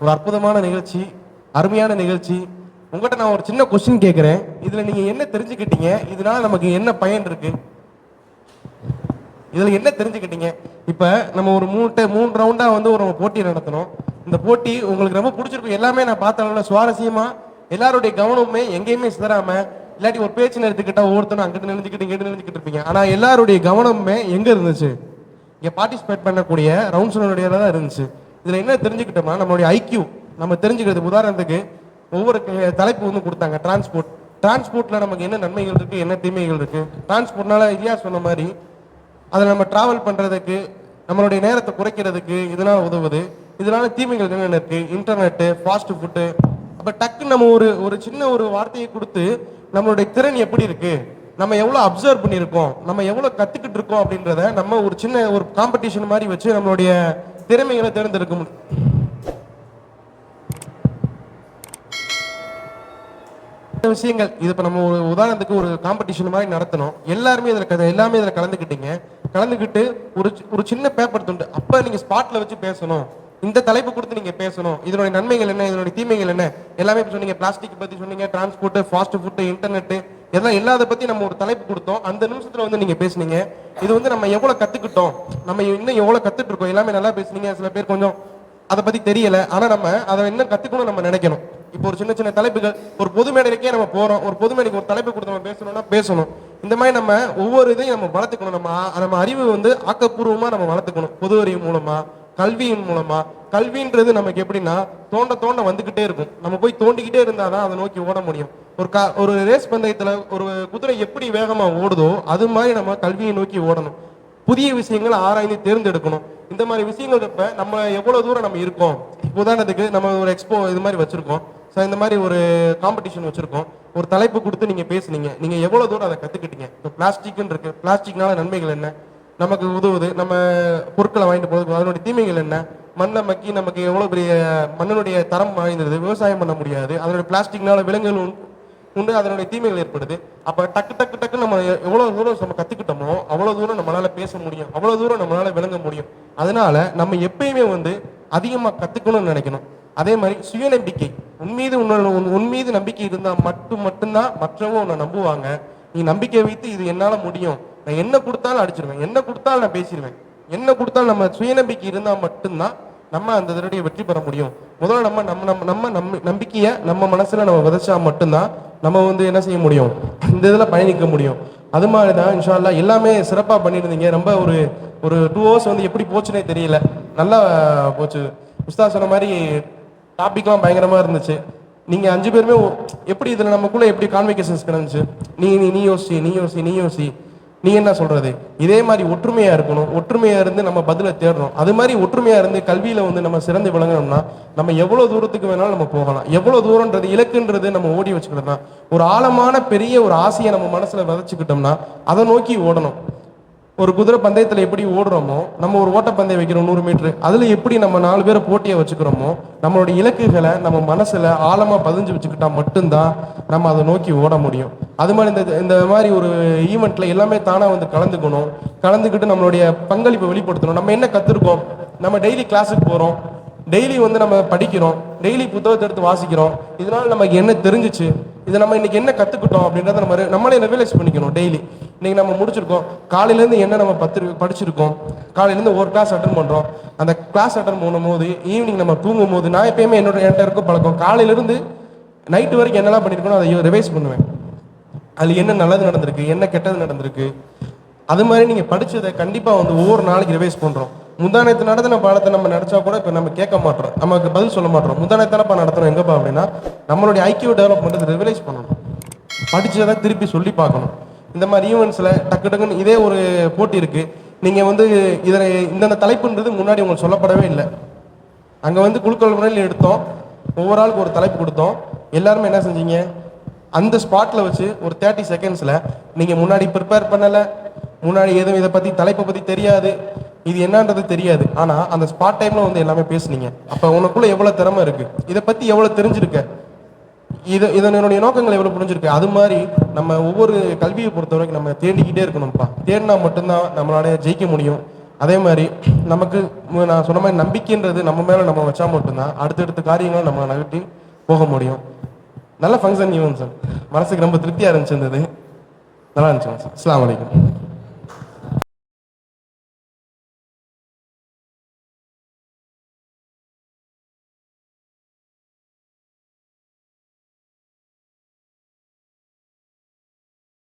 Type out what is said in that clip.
ஒரு அற்புதமான நிகழ்ச்சி அருமையான நிகழ்ச்சி. உங்கள்கிட்ட நான் ஒரு சின்ன கொஸ்டின் கேட்குறேன். இதில் நீங்கள் என்ன தெரிஞ்சுக்கிட்டீங்க? இதனால நமக்கு என்ன பயன் இருக்கு? இதில் என்ன தெரிஞ்சுக்கிட்டீங்க? இப்போ நம்ம ஒரு மூணு மூணு ரவுண்டாக வந்து ஒரு போட்டி நடத்தணும். இந்த போட்டி உங்களுக்கு ரொம்ப பிடிச்சிருக்கும். எல்லாமே நான் பார்த்தனால சுவாரஸ்யமாக எல்லாருடைய கவனமுமே எங்கேயுமே சிதறாமல் இல்லாட்டி ஒரு பேச்சு எடுத்துக்கிட்டா ஒவ்வொருத்தரும் அங்கிட்டு நினைஞ்சுக்கிட்டு இங்கிட்டு நினைஞ்சுக்கிட்டு இருப்பீங்க. ஆனால் எல்லாருடைய கவனமுமே எங்கே இருந்துச்சு? இங்கே பார்ட்டிசிபேட் பண்ணக்கூடிய ரவுண்ட்ஸ்னுடைய தான் இருந்துச்சு. இதில் என்ன தெரிஞ்சுக்கிட்டோம்னா நம்மளுடைய ஐக்கியூ நம்ம தெரிஞ்சுக்கிறது உதாரணத்துக்கு ஒவ்வொரு க- தலைப்பு வந்து கொடுத்தாங்க டிரான்ஸ்போர்ட் டிரான்ஸ்போர்ட்டில் நமக்கு என்ன நன்மைகள் இருக்குது என்ன தீமைகள் இருக்குது டிரான்ஸ்போர்ட்னால ஐயா சொன்ன மாதிரி அதை நம்ம டிராவல் பண்ணுறதுக்கு நம்மளுடைய நேரத்தை குறைக்கிறதுக்கு இதனால் உதவுது. இதனால தீமைகள் என்னென்ன இருக்குது இன்டர்நெட்டு ஃபாஸ்ட் ஃபுட்டு அப்போ டக்குன்னு நம்ம ஒரு ஒரு சின்ன ஒரு வார்த்தையை கொடுத்து நம்மளுடைய திறன் எப்படி இருக்குது நம்ம எவ்வளோ அப்சர்வ் பண்ணியிருக்கோம்? நம்ம எவ்வளோ கற்றுக்கிட்டு இருக்கோம் அப்படின்றத நம்ம ஒரு சின்ன ஒரு காம்படிஷன் மாதிரி வச்சு நம்மளுடைய திறமைகளை தேர்ந்தெடுக்க முடியும் விஷயங்கள் இது இப்போ நம்ம ஒரு உதாரணத்துக்கு ஒரு காம்படிஷன் மாதிரி நடத்தணும். எல்லாருமே இதில் கத எல்லாமே இதில் கலந்துக்கிட்டீங்க. கலந்துக்கிட்டு ஒரு ஒரு சின்ன பேப்பர் துண்டு அப்போ நீங்கள் ஸ்பாட்டில் வச்சு பேசணும். இந்த தலைப்பு கொடுத்து நீங்கள் பேசணும். இதனுடைய நன்மைகள் என்ன? இதனுடைய தீமைகள் என்ன? எல்லாமே இப்போ சொன்னீங்க பிளாஸ்டிக் பற்றி சொன்னீங்க டிரான்ஸ்போர்ட்டு ஃபாஸ்ட் ஃபுட்டு இன்டர்நெட்டு எல்லாம் இல்லாத பற்றி நம்ம ஒரு தலைப்பு கொடுத்தோம். அந்த நிமிஷத்தில் வந்து நீங்கள் பேசுனீங்க. இது வந்து நம்ம எவ்வளோ கற்றுக்கிட்டோம் நம்ம இன்னும் எவ்வளோ கத்துட்டு இருக்கோம்? எல்லாமே நல்லா பேசுனீங்க. சில பேர் கொஞ்சம் அதை பத்தி தெரியல. ஆனா நம்ம அதை இன்னும் கத்துக்கணும் நம்ம நினைக்கணும். இப்போ ஒரு சின்ன சின்ன தலைப்புகள் ஒரு பொது மேடைக்கே நம்ம போறோம். ஒரு பொது மேடைக்கு ஒரு தலைப்பு கொடுத்து நம்ம பேசணும்னா பேசணும். இந்த மாதிரி நம்ம ஒவ்வொரு இதையும் நம்ம வளர்த்துக்கணும். நம்ம நம்ம அறிவு வந்து ஆக்கப்பூர்வமா நம்ம வளர்த்துக்கணும். பொது அறிவு மூலமா கல்வியின் மூலமா கல்வின்றது நமக்கு எப்படின்னா தோண்ட தோண்ட வந்துகிட்டே இருக்கும். நம்ம போய் தோண்டிக்கிட்டே இருந்தாதான் அதை நோக்கி ஓட முடியும். ஒரு கா ஒரு ரேஸ் பந்தயத்தில் ஒரு குதிரை எப்படி வேகமாக ஓடுதோ அது மாதிரி நம்ம கல்வியை நோக்கி ஓடணும். புதிய விஷயங்களை ஆராய்ந்து தேர்ந்தெடுக்கணும். இந்த மாதிரி விஷயங்கள் இருப்ப நம்ம எவ்வளோ தூரம் நம்ம இருக்கோம். இப்போ உதாரணத்துக்கு நம்ம ஒரு எக்ஸ்போ இது மாதிரி வச்சுருக்கோம். ஸோ இந்த மாதிரி ஒரு காம்படிஷன் வச்சுருக்கோம். ஒரு தலைப்பு கொடுத்து நீங்கள் பேசுனீங்க. நீங்கள் எவ்வளோ தூரம் அதை கற்றுக்கிட்டீங்க இப்போ பிளாஸ்டிக்னு இருக்குது பிளாஸ்டிக்னால நன்மைகள் என்ன? நமக்கு உதவுது. நம்ம பொருட்களை வாங்கிட்டு போகிறதுக்கு அதனுடைய தீமைகள் என்ன? மண்ணை மக்கி நமக்கு எவ்வளோ பெரிய மண்ணினுடைய தரம் வாய்ந்தது விவசாயம் பண்ண முடியாது. அதனுடைய பிளாஸ்டிக்னால விலங்குகள் உண்டு- உண்டு அதனுடைய தீமைகள் ஏற்படுது. அப்போ டக்கு டக்கு டக்கு நம்ம எவ்வளோ தூரம் நம்ம கற்றுக்கிட்டோமோ அவ்வளோ தூரம் நம்மளால் பேச முடியும். அவ்வளோ தூரம் நம்மளால் விளங்க முடியும். அதனால நம்ம எப்பயுமே வந்து அதிகமாக கற்றுக்கணும்னு நினைக்கணும். அதே மாதிரி சுயநம்பிக்கை. உன்மீது உன்னோட உன் மீது நம்பிக்கை இருந்தால் மட்டும் மட்டும்தான் மற்றவங்க உன்னை நம்புவாங்க. நீ நம்பிக்கை வைத்து இது என்னால் முடியும். நான் என்ன கொடுத்தாலும் அடிச்சிருவேன். என்ன கொடுத்தாலும் நான் பேசிடுவேன் என்ன கொடுத்தாலும் நம்ம சுயநம்பிக்கை இருந்தால் மட்டும்தான் நம்ம அந்த தடவை வெற்றி பெற முடியும். முதல்ல நம்ம நம்ம நம்ம நம்ம நம் நம்பிக்கையை நம்ம மனசுல நம்ம விதைச்சா மட்டும்தான் நம்ம வந்து என்ன செய்ய முடியும்? இந்த இதில் பயணிக்க முடியும். அது மாதிரி தான் இன்ஷால்லா எல்லாமே சிறப்பாக பண்ணியிருந்தீங்க. ரொம்ப ஒரு ஒரு டூ ஹவர்ஸ் வந்து எப்படி போச்சுனே தெரியல. நல்லா போச்சு. உஸ்தா சொன்ன மாதிரி டாபிக்லாம் பயங்கரமாக இருந்துச்சு. நீங்கள் அஞ்சு பேருமே எப்படி இதில் நமக்குள்ளே எப்படி கான்வெகேஷன்ஸ் கிடந்துச்சு? நீ நீ நீ யோசி நீ யோசி நீ யோசி. நீ என்ன சொல்றது? இதே மாதிரி ஒற்றுமையா இருக்கணும். ஒற்றுமையா இருந்து நம்ம பதிலை தேடணும். அது மாதிரி ஒற்றுமையா இருந்து கல்வியில வந்து நம்ம சிறந்து விளங்கணும்னா நம்ம எவ்வளவு தூரத்துக்கு வேணாலும் நம்ம போகலாம். எவ்வளவு தூரம்ன்றது இலக்குன்றது நம்ம ஓடி வச்சுக்கிட்டோம்னா ஒரு ஆழமான பெரிய ஒரு ஆசையை நம்ம மனசுல விதைச்சுக்கிட்டோம்னா அதை நோக்கி ஓடணும். ஒரு குதிரை பந்தயத்தில் எப்படி ஓடுறோமோ நம்ம ஒரு ஓட்டப்பந்தயம் வைக்கிறோம் நூறு மீட்ரு அதில் எப்படி நம்ம நாலு பேரை போட்டியை வச்சுக்கிறோமோ நம்மளுடைய இலக்குகளை நம்ம மனசில் ஆழமாக பதிஞ்சு வச்சுக்கிட்டா மட்டும்தான் நம்ம அதை நோக்கி ஓட முடியும். அது மாதிரி இந்த இந்த மாதிரி ஒரு ஈவெண்ட்ல எல்லாமே தானாக வந்து கலந்துக்கணும். கலந்துக்கிட்டு நம்மளுடைய பங்களிப்பை வெளிப்படுத்தணும். நம்ம என்ன கத்துருக்கோம்? நம்ம டெய்லி கிளாஸுக்கு போகிறோம் டெய்லி வந்து நம்ம படிக்கிறோம். டெய்லி புத்தகத்தை எடுத்து வாசிக்கிறோம். இதனால நமக்கு என்ன தெரிஞ்சுச்சு? இதை நம்ம இன்னைக்கு என்ன கற்றுக்கிட்டோம் அப்படின்றத நம்ம நம்மளே ரெவலைஸ் பண்ணிக்கணும் டெய்லி இன்னைக்கு நம்ம முடிச்சிருக்கோம். காலையிலேருந்து என்ன நம்ம பத்து படிச்சிருக்கோம். காலையிலேருந்து ஒரு கிளாஸ் அட்டன் பண்ணுறோம் அந்த கிளாஸ் அட்டன் பண்ணும்போது ஈவினிங் நம்ம தூங்கும் போது நான் எப்பயுமே என்னோட என்கிட்ட இருக்க பழக்கம் காலையிலேருந்து நைட்டு வரைக்கும் என்னெல்லாம் பண்ணியிருக்கணும் அதை ரிவைஸ் பண்ணுவேன். அதில் என்ன நல்லது நடந்திருக்கு என்ன கெட்டது நடந்திருக்கு. அது மாதிரி நீங்கள் படித்ததை கண்டிப்பாக வந்து ஒவ்வொரு நாளைக்கு ரிவைஸ் பண்ணுறோம் முந்தானத்து நடத்தின பாடத்தை நம்ம நினச்சா கூட இப்போ நம்ம கேட்க மாட்டோம். நமக்கு பதில் சொல்ல மாட்டோம். முந்தானத்தானப்பா நடத்தணும் எங்கப்பா அப்படின்னா நம்மளுடைய ஐக்கியூ டெவலப் பண்ணுறது ரிவலைஸ் பண்ணணும். படித்ததை திருப்பி சொல்லி பார்க்கணும். இந்த மாதிரி ஈவெண்ட்ஸில் டக்கு டக்குன்னு இதே ஒரு போட்டி இருக்கு. நீங்கள் வந்து இதில் இந்தந்த தலைப்புன்றது முன்னாடி உங்களுக்கு சொல்லப்படவே இல்லை. அங்கே வந்து குழுக்கள் முறையில் எடுத்தோம். ஒவ்வொரு ஆளுக்கு ஒரு தலைப்பு கொடுத்தோம். எல்லாருமே என்ன செஞ்சீங்க? அந்த ஸ்பாட்டில் வச்சு ஒரு தேர்ட்டி செகண்ட்ஸில் நீங்கள் முன்னாடி ப்ரிப்பேர் பண்ணலை. முன்னாடி எதுவும் இதை பற்றி தலைப்பை பற்றி தெரியாது. இது என்னன்றது தெரியாது. ஆனால் அந்த ஸ்பாட் டைமில் வந்து எல்லாமே பேசுனீங்க. அப்போ உனக்குள்ளே எவ்வளோ திறமை இருக்குது இதை பற்றி எவ்வளோ தெரிஞ்சிருக்க? இது இதனுடைய நோக்கங்கள் எவ்வளவு புரிஞ்சிருக்கு? அது மாதிரி நம்ம ஒவ்வொரு கல்வியை பொறுத்த வரைக்கும் நம்ம தேடிக்கிட்டே இருக்கணும்ப்பா. தேடினா மட்டும்தான் நம்மளால ஜெயிக்க முடியும். அதே மாதிரி நமக்கு நான் சொன்ன மாதிரி நம்பிக்கைன்றது நம்ம மேல நம்ம வச்சா மட்டும்தான் அடுத்தடுத்த காரியங்களை நம்ம நகட்டி போக முடியும். நல்ல ஃபங்க்ஷன் ஈவன் சார் மனசுக்கு ரொம்ப திருப்தியா இருந்துச்சு இருந்தது நல்லா இருந்துச்சு சார் அஸ்லாம் வலைக்கம்